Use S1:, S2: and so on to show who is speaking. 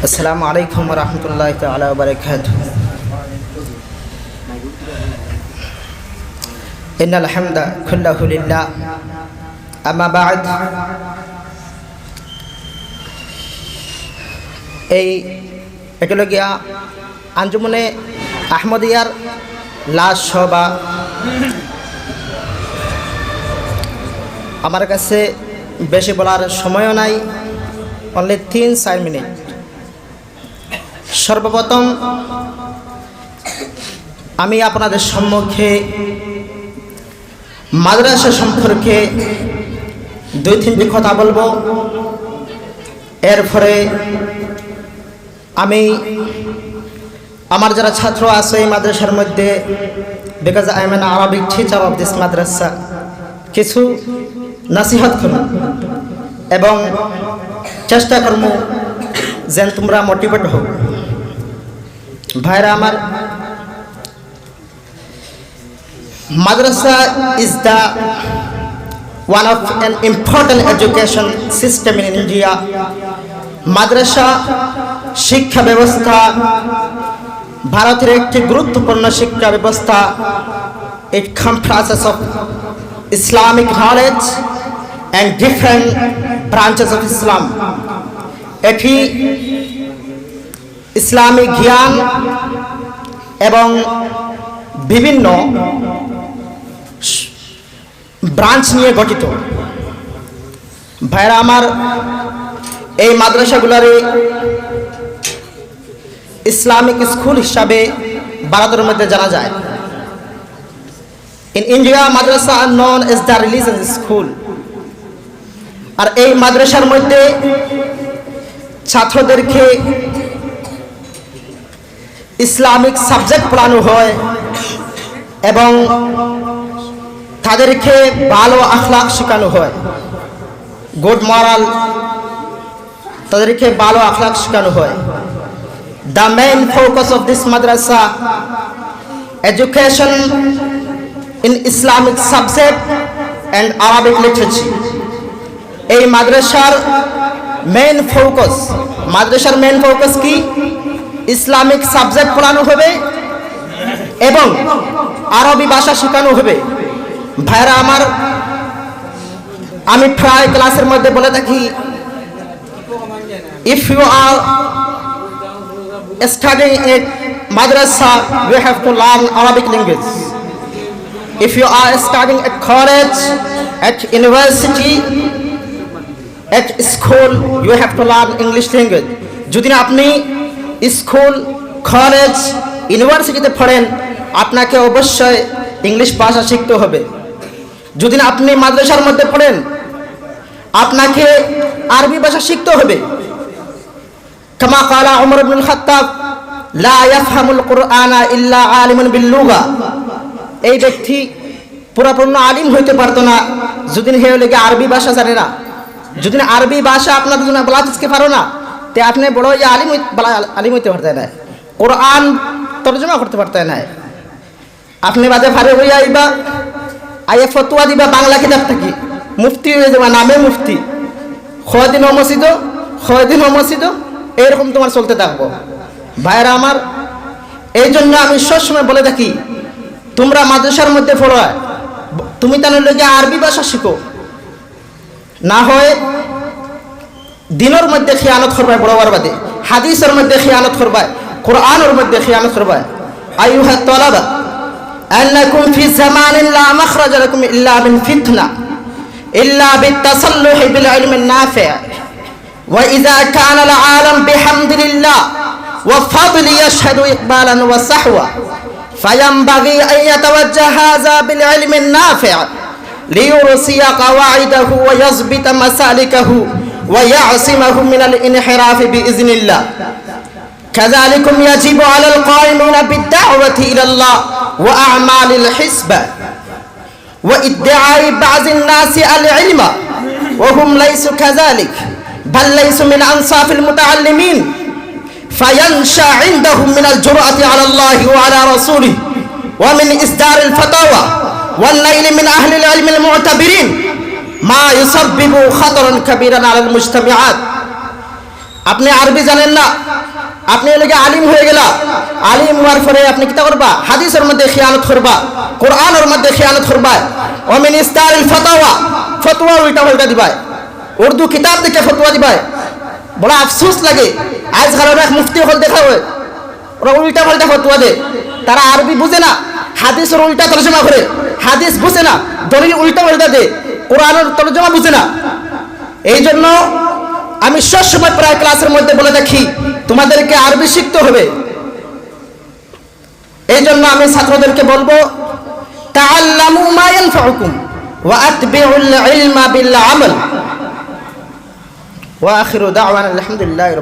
S1: السلام عليكم ورحمة الله تعالى وبركاته إن الحمد كله لله أما بعد এই একলগিয়া আঞ্জুমনে আহমদিয়ার লাশ সভা আমার কাছে বেশি বলার সময়ও নাই অনলি তিন চার মিনিট সর্বপ্রথম, আমি আপনাদের সম্মুখে মাদ্রাসা সম্পর্কে দুই তিনটি কথা বলব। এরপরে আমি আমার যারা ছাত্র আছে এই মাদ্রাসার মধ্যে because I am an Arabic teacher of this madrasa, কিছু নাসিহত করুন এবং চেষ্টা করব যেন তোমরা মোটিভেট হও ভাইরা আমার madrasa is the one of an important education system in India. মাদ্রাসা শিক্ষা ব্যবস্থা ভারতের একটি গুরুত্বপূর্ণ শিক্ষা ব্যবস্থা it comprises of Islamic knowledge and different branches of Islam. এটি ইসলামিক জ্ঞান এবং বিভিন্ন ব্রাঞ্চ নিয়ে গঠিত। ভাইরা, আমার এই মাদ্রাসাগুলারে ইসলামিক স্কুল হিসাবে ভারতের মধ্যে জানা যায়। In India madrasa known is the religious school আর এই মাদ্রাসার মধ্যে ছাত্রদেরকে ইসলামিক সাবজেক্ট পড়ানো হয় এবং তাদেরকে ভালো আখলাক শেখানো হয়। গুড মরাল তাদেরকে ভালো আখলাক শেখানো হয়। The main focus of this madrasa education in Islamic subject and Arabic literature এই মাদ্রাসার মেইন ফোকাস মাদ্রাসার মেইন ফোকাস কি? ইসলামিক সাবজেক্ট পড়ানো হবে এবং আরবি ভাষা শেখানো হবে। ভাইরা আমার, আমি প্রায় ক্লাসের মধ্যে বলে থাকি if you are studying a madrasa you have to learn Arabic language if you are studying at college at university at school you have to learn English language যদি আপনি স্কুল কলেজ ইউনিভার্সিটিতে পড়েন, আপনাকে অবশ্যই ইংলিশ ভাষা শিখতে হবে। যদি আপনি মাদ্রাসার মধ্যে পড়েন, আপনাকে আরবি ভাষা শিখতে হবে। কামা কালা উমর ইবনুল খাত্তাব, লা ইয়াফহামুল ইল্লা আলিমুন বিল লুগা এই ব্যক্তি পুরাপূর্ণ আলিম হইতে পারতো না, যদি হে লেগে আরবি ভাষা জানে না। যদি আরবি ভাষা আপনার জন্য বলা পারো না তে আপনি বড় ইয়ে আলিম আলিম হইতে পারতে না। কোরআন তর্জমা করতে পারতে না। আপনি বাজে ফারে হইয়া আইবা, আইয়া ফতুয়া দিবা, বাংলা কিতাব থাকি। মুফতি হয়ে যাবা, নামে মুফতি। খদিন মসজিদ খদিন মসজিদ এইরকম তোমার চলতে থাকব। ভাইরা আমার এই জন্য আমি সবসময় বলে থাকি, তোমরা মাদ্রাসার মধ্যে পড়ো। তুমি তাহলে আরবি ভাষা শিখো। না হয় দিনের মধ্যে খেয়ানত করবায় বড়বার বাদে হাদিসের মধ্যে খেয়ানত করবায় কোরআনের মধ্যে খেয়ানত করবায় আইয়ুহা তলাবা أنكم في زمان لا مخرج لكم إلا من فتنة إلا بالتصلح بالعلم النافع وإذا كان العالم بحمد الله وفضل يشهد إقبالا وصحوة فينبغي أن يتوجه هذا بالعلم النافع ليرسي قواعده ويضبط مسالكه ويعصمه من الانحراف بإذن الله. كذلكم يجب على القائمين بالدعوة إلى الله وأعمال الحسبة وإدعاء بعض الناس العلم. وهم ليسوا كذلك بل ليسوا من أنصاف المتعلمين. فينشأ عندهم من الجرأة على الله وعلى رسوله ومن إصدار الفتاوى والنيل من أهل العلم المعتبرين. মা ইউসাববিবু খাতরান কাবীরান আলাল মুজতামিআত। আপনি আরবি জানেন না। আপনি এলাকা আলিম হয়ে গেলা। আলিম হওয়ার পরে আপনি কিতা করবা? হাদিসের মধ্যে খেয়ালত করবা। কোরআনের মধ্যে খেয়ালত করবা। অমিন ইস্তার ফতোয়া ফতোয়া উল্টা উল্টা দিবাই। উর্দু কিতাব দেখে ফতোয়া দিবাই। বড় আফসোস লাগে। আজ কারণে মুফতি হল দেখা হয়। ওরা উল্টা পাল্টা ফতোয়া দে তারা আরবি বুঝে না। হাদিসের উল্টা তর্জমা করে। হাদিস বুঝে না। দলিল উল্টা উল্টা দে কোরআনের তর্জমা বুঝে না। এই জন্য আমি সবসময় প্রায় ক্লাসের মধ্যে বলে দেখি, তোমাদেরকে আরবি শিখতে হবে। এই জন্য আমি ছাত্রদেরকে বলব আলহামদুলিল্লাহি